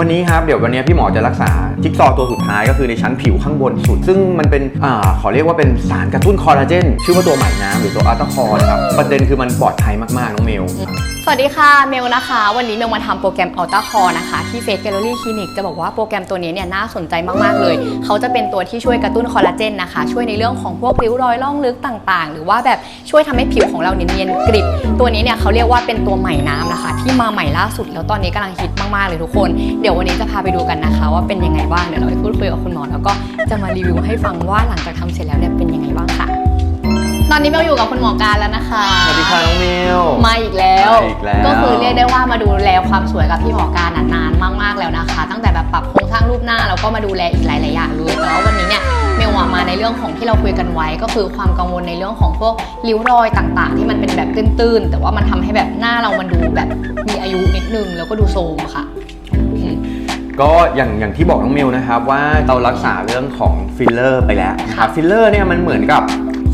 วันนี้ครับเดี๋ยววันนี้พี่หมอจะรักษาจิ๊กซอว์ตัวสุดท้ายก็คือในชั้นผิวข้างบนสุด ซึ่งมันเป็นอ่าขอเรียกว่าเป็นสารกระตุ้นคอลลาเจนชื่อว่าตัวใหม่น้ำหรือตัวอัลตาคอร์นะครับประเด็นคือมันปลอดภัยมากๆน้องเมล สวัสดีค่ะเมลนะคะ วันนี้เมลมาทำโปรแกรม Ultra Core นะคะที่ Face Gallery Clinic จะบอกว่าโปรแกรมตัวนี้เนี่ยน่าสนใจมากๆเลย เขาจะเป็นตัวที่ช่วยกระตุ้นคอลลาเจนนะคะ ช่วยในเรื่องของพวกริ้วรอยล่องลึกต่างๆ หรือว่าแบบช่วยทำให้ผิวของเราเนียนียนกริบตัวนี้เนี่ยเขาเรียกว่าเป็นตัวใหม่น้ำนะคะ ที่มาใหม่ล่าสุดแล้วตอนนี้กำลังฮิตมากๆเลยทุกคน เดี๋ยววันนี้จะพาไปดูกันนะคะ ว่าเป็นยังไงบ้างเดี๋ยวเราไปพูดคุยกับคุณหมอแล้วก็จะมารีวิวให้ฟังว่าหลังจากทำเสร็จแล้วเนี่ยเป็นยังไงบ้างค่ะ ตอนนี้เมลอยู่กับคุณหมอการแล้วนะคะสวัสดีค่ะน้องเมลมาอีกแล้วมาอีกแล้ว ก็คือเรียกได้ว่ามาดูแลความสวยกับพี่หมอการนานมากๆแล้วนะคะ ตั้งแต่แบบปรับโครงสร้างรูปหน้าแล้วก็มาดูแลอีกหลายๆอย่างเลยแต่ว่าวันนี้เนี่ยเมลว่ามาในเรื่องของที่เราคุยกันไว้ก็คือความกังวลในเรื่องของพวกริ้วรอยต่างๆ ที่มันเป็นแบบตื้นๆ แต่ว่ามันทำให้แบบหน้าเรามันดูแบบมีอายุนิดนึงแล้วก็ดูโทรมอะค่ะ ก็อย่างอย่างที่บอกน้องเมลนะครับว่าเรารักษาเรื่องของฟิลเลอร์ไปแล้วนะคค่ะรับฟิลเลอร์เนี่ยมันเหมือนกับ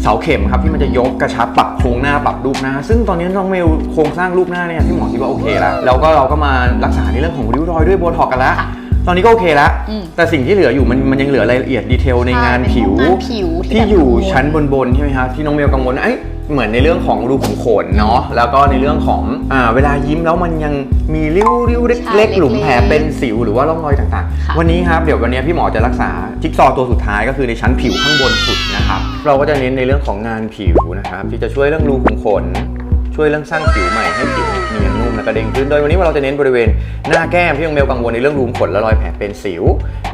เสาเข็มครับที่มันจะยกกระชับปรับโครงหน้าปรับรูปหน้า ซึ่งตอนนี้น้องเมลโครงสร้างรูปหน้าเนี่ยที่หมอคิดว่าโอเคแล้วแล้วก็เราก็มารักษาในเรื่องของริ้วรอยด้วยโบท็อกกันแล้วค่ะ ตอนนี้ก็โอเคแล้วอืมแต่สิ่งที่เหลืออยู่มันมันยังเหลือรายละเอียดดีเทลในงานใช่ผิว เป็นพวกงานผิวที่ที่แบบอยู่กังวล ชั้นบนๆใช่ไหมครับที่น้องเมลกังวลเอ้ยเหมือนในเรื่องของรูขุมขนเนาะแล้วก็ในเรื่องของอ่าเวลายิ้มแล้วมันยังมีริ้วริ้วใช่เล็กๆ หลุมแผลเล็กๆเป็นสิวหรือว่าร่องรอยต่างค่ะ ๆ วันนี้ครับเดี๋ยววันนี้พี่หมอจะรักษาจิ๊กซอว์ตัวสุดท้ายก็คือในชั้นผิวข้างบนสุดนะครับเราก็จะเน้นในเรื่องของงานผิวนะครับที่จะช่วยเรื่องรูขุมขน ช่วยเรื่องสร้างผิวใหม่ให้ผิวเนียนนุ่ม และกระเด้งขึ้น โดยวันนี้เราจะเน้นบริเวณหน้าแก้มที่น้องเมลกังวลในเรื่องรูขุมขนและรอยแผลเป็นสิว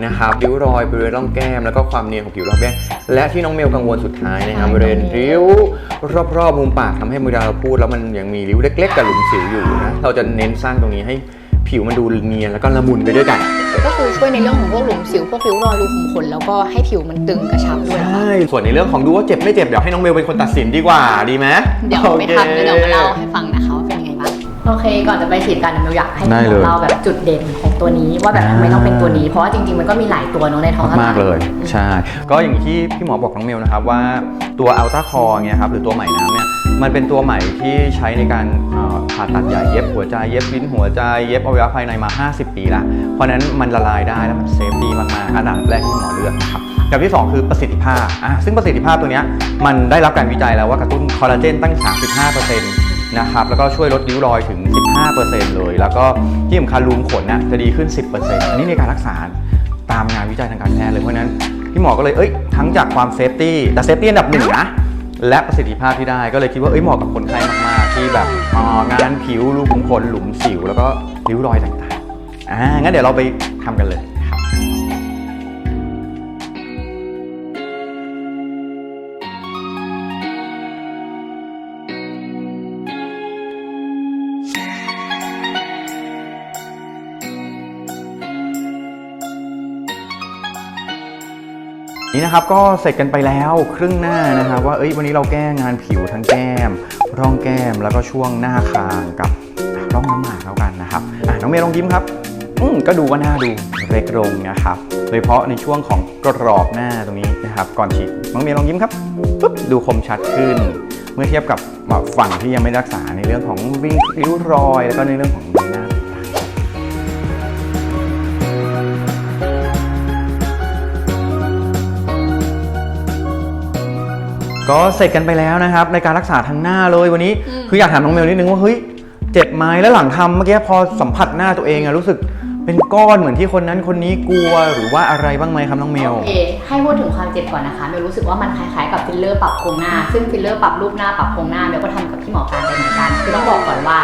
นะครับริ้วรอยบริเวณร่องแก้มแล้วก็ความเนียนของผิวรอบแก้มและที่น้องเมลกังวลสุดท้ายนะครับบริเวณริ้วรอบๆมุมปากทำให้เวลาเราพูดแล้วมันยังมีริ้วเล็ก ๆ กับหลุมสิวอยู่นะเราจะเน้นสร้างตรงนี้ให้ผิวมันดูเนียนแล้วก็ละมุนไปด้วยกันก็คือช่วยในเรื่องของพวกหลุมสิวพวกริ้วรอยรูขุมขนแล้วก็ให้ผิวมันตึงกระชับด้วยนะคะใช่ส่วนในเรื่องของดูว่าเจ็บไม่เจ็บเดี๋ยวให้น้องเมลเป็นคนตัดสินดีกว่าดีไหมเดี๋ยวไปทำแล้วเดี๋ยวมาเล่าให้ฟังนะคะ โอเค ก่อนจะไปฉีดกันเดี๋ยวอยากให้ได้คุณหเลมอยเล่าแบบจุดเด่นของตัวนี้ว่าแบบทำไมต้องเป็นตัวนี้ เพราะว่าจริงๆมันก็มีหลายตัวเนอะในท้องตลาด มากๆเลย ใช่ ก็อย่างที่พี่หมอบอกน้องเมลนะครับว่าตัวอัลต้าคอเนี่ยครับหรือตัวใหม่น้ำเนี่ยมันเป็นตัวใหม่ที่ใช้ในการเอ่อผ่าตัดใหญ่เย็บหัวใจเย็บลิ้นหัวใจเย็บอวัยวะภายในมา 50 ปีละเพราะฉะนั้นมันละลายได้แล้วมันเซฟดีมากๆอันดับแรกที่หมอเลือกนะครับอย่างที่สองคือประสิทธิภาพอะซึ่งประสิทธิภาพตัวเนี้ยมันได้รับการวิจัยแล้วว่ากระตุ้นคอลลาเจนตั้ง 35% นะครับแล้วก็ช่วยลดริ้วรอยถึง 15%เลย แล้วก็ที่สำคัญรูมขนนะจะดีขึ้น 10%อันนี้ในการรักษาตามงานวิจัยทางการแพทย์เลยเพราะนั้นพี่หมอก็เลยเอ้ยทั้งจากความเซฟตี้แต่เซฟตี้อันดับหนึ่งนะและประสิทธิภาพที่ได้ก็เลยคิดว่าเอ้ยเหมาะกับคนไข้มากๆ ที่แบบอ่างานผิวรูขุมขนหลุมสิว แล้วก็ริ้วรอยต่างๆอ่างั้นเดี๋ยวเราไปทำกันเลย นี่นะครับก็เสร็จกันไปแล้วครึ่งหน้านะครับว่าเอ้ยวันนี้เราแก้งานผิวทั้งแก้ม ร่องแก้มแล้วก็ช่วงหน้าคางกับร่องน้ำหมากแล้วกันนะครับอะน้องเมย์ลองยิ้มครับอืมก็ดูว่าหน้าดูเล็กลงนะครับโดยเฉพาะในช่วงของกรอบหน้าตรงนี้นะครับ ก่อนฉีดน้องเมย์ลองยิ้มครับปุ๊บดูคมชัดขึ้น เมื่อเทียบกับฝั่งที่ยังไม่รักษาในเรื่องของวิ่งริ้วรอย แล้วก็ในเรื่องของใบหน้า ก็เสร็จกันไปแล้วนะครับ ในการรักษาทางหน้าเลยวันนี้อืมคืออยากถามน้องเมลนิดนึงว่าเฮ้ยเจ็บไหมแล้วหลังทำเมื่อกี้พอสัมผัสหน้าตัวเองอะรู้สึกเป็นก้อนเหมือนที่คนนั้นคนนี้กลัวหรือว่าอะไรบ้างไหมครับน้องเมล โอเค ให้พูดถึงความเจ็บก่อนนะคะ เมลรู้สึกว่ามันคล้ายๆกับฟิลเลอร์ปรับโครงหน้า ซึ่งฟิลเลอร์ปรับรูปหน้าปรับโครงหน้าเมลก็ทำกับพี่หมอการไปเหมือนกัน คือต้องบอกก่อนว่า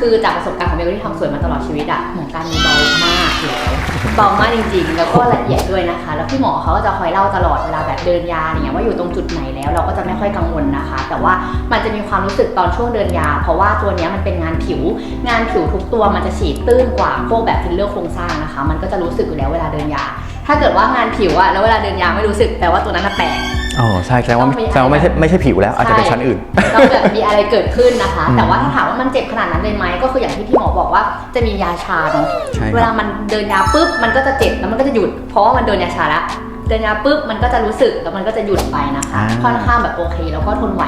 คือจากประสบการณ์ของเมลที่ทำสวยมาตลอดชีวิตอะหมอการมีเบามากเลยเบามากจริงๆ แล้วก็ละเอียดด้วยนะคะ แล้วพี่หมอเขาก็จะคอยเล่าตลอดเวลาแบบเดินยาอะไรเงี้ยว่าอยู่ตรงจุดไหนแล้วเราก็จะไม่ค่อยกังวลนะคะ แต่ว่ามันจะมีความรู้สึกตอนช่วงเดินยา เพราะว่าตัวเนี้ยมันเป็นงานผิว งานผิวทุกตัวมันจะฉีดตื้นกว่าพวกแบบฟิลเลอร์โครงสร้างนะคะ มันก็จะรู้สึกอยู่แล้วเวลาเดินยา ถ้าเกิดว่างานผิวอะแล้วเวลาเดินยาไม่รู้สึกแปลว่าตัวนั้นน่ะแปลก อ๋อใช่แสดงว่าต้องมีแสดงว่าไม่ใช่ไม่ใช่ผิวแล้วอาจจะเป็นชั้นอื่น ต้องแบบมีอะไรเกิดขึ้นนะคะอืมแต่ว่าถ้าถามว่ามันเจ็บขนาดนั้นเลยไหมก็คืออย่างที่พี่หมอบอกว่าจะมียาชาเนาะใช่ครับ เวลามันเดินยาปุ๊บมันก็จะเจ็บแล้วมันก็จะหยุดเพราะว่ามันโดนยาชาแล้วเดินยาปุ๊บมันก็จะรู้สึกแล้วมันก็จะหยุดไปนะคะ อ่า ค่อนข้างแบบโอเค แล้วก็ทนไหว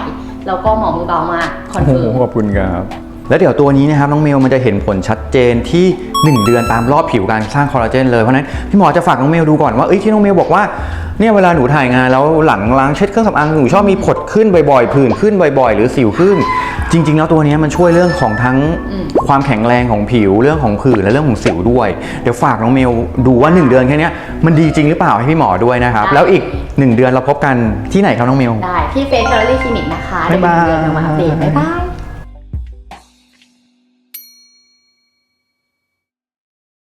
แล้วก็หมอมือเบามากคอนเฟิร์มขอบคุณครับ แล้วเดี๋ยวตัวนี้นะครับน้องเมลมันจะเห็นผลชัดเจนที่ 1 เดือนตามรอบผิวการสร้างคอลลาเจนเลย เพราะฉะนั้นพี่หมอจะฝากน้องเมลดูก่อนว่าเอ้ยที่น้องเมลบอกว่าเนี่ยเวลาหนูถ่ายงานแล้วหลังล้างเช็ดเครื่องสำอางหนูชอบมีผดขึ้นบ่อยๆผื่นขึ้นบ่อยๆ หรือสิวขึ้น จริง ๆ แล้วตัวเนี้ยมันช่วยเรื่องของทั้งอืมความแข็งแรงของผิวเรื่องของผื่นและเรื่องของสิวด้วย เดี๋ยวฝากน้องเมลดูว่า 1 เดือนแค่เนี้ยมันดีจริงหรือเปล่าให้พี่หมอด้วยนะครับ แล้วอีก 1 เดือนเราพบกันที่ไหนครับน้องเมลได้ที่เฟสเจอรี่คลินิกนะคะบ๊ายบายเดี๋ยวเดือนมาอัปเดตบ๊ายบาย